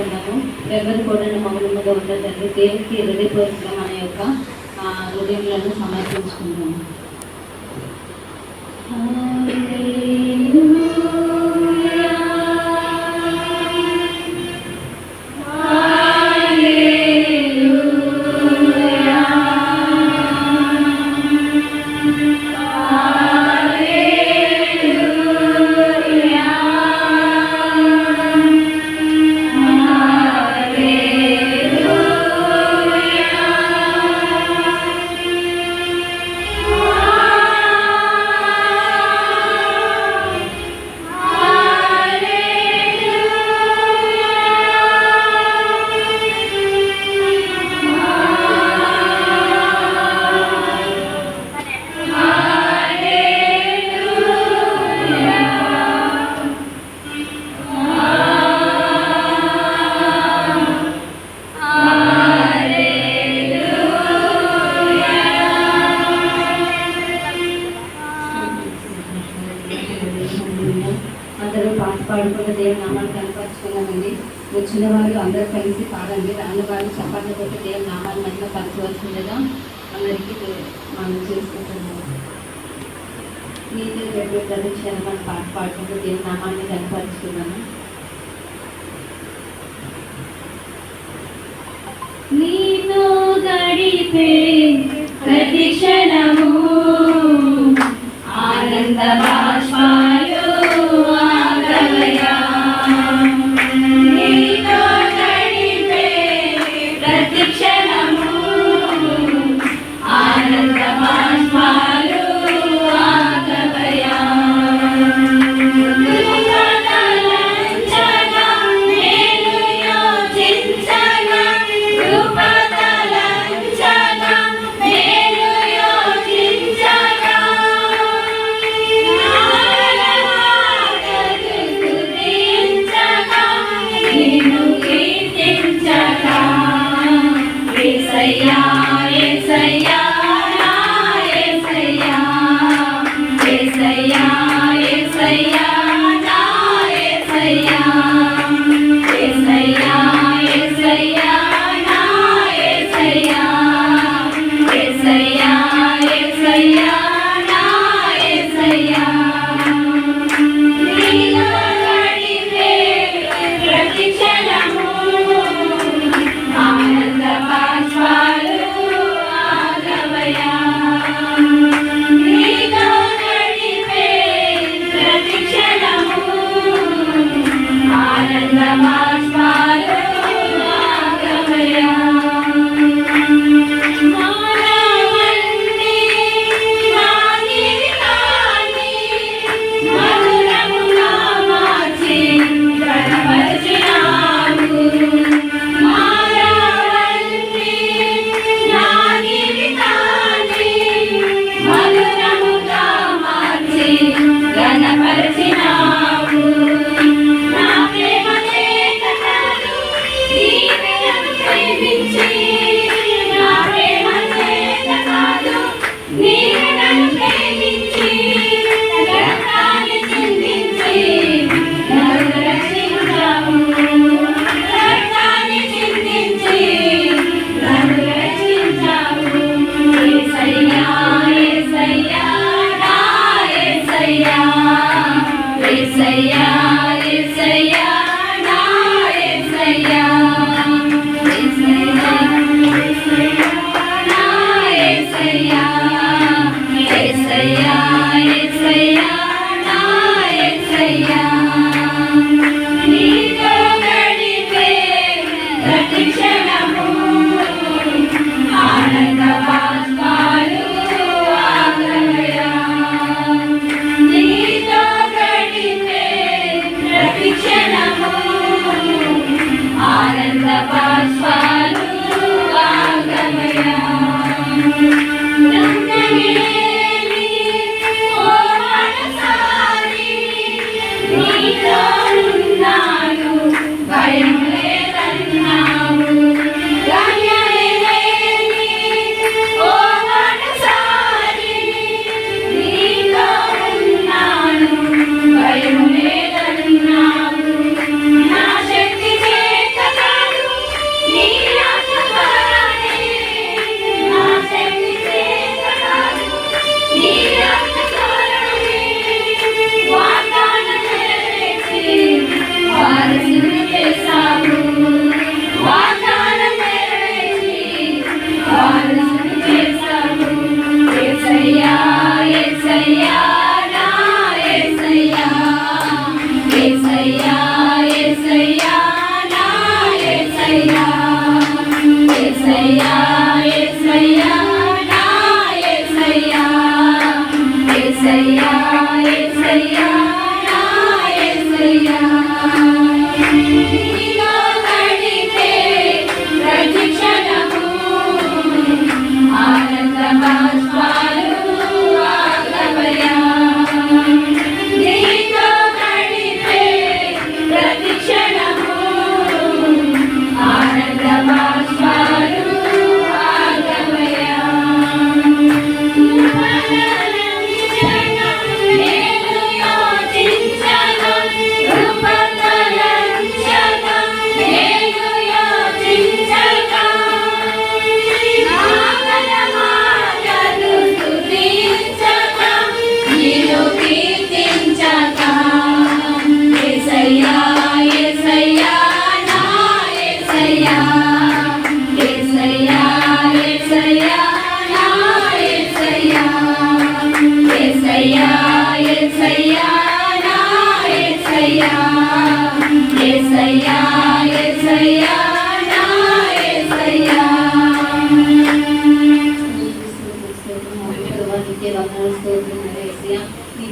చేసుకుందాము ఎవరి కూడా మౌనముగా ఉండదండి దేవునికి హృదయపూర్వకంగా మన యొక్క హృదయంలో హృదయములను సమర్పించుకుందాము. పాడుకుంటూ దేవుని కనపరుచుకున్నామండి. వచ్చిన వాళ్ళు అందరూ కలిసి పాడండి. రాని వాళ్ళు చప్పట్లు కొట్టి దేవుని నామాన్ని మధ్య పరచవలసిందిగా అందరికీ మనం చేసుకుంటున్నాము. నీతి రెండు ప్రదక్షిణ మనం పాట పాడుకుంటూ దేవుని నామాన్ని కనపరుచుకున్నాము. నీతో గడిపే ప్రతి క్షణము ఆనందమా Maria. say, yeah.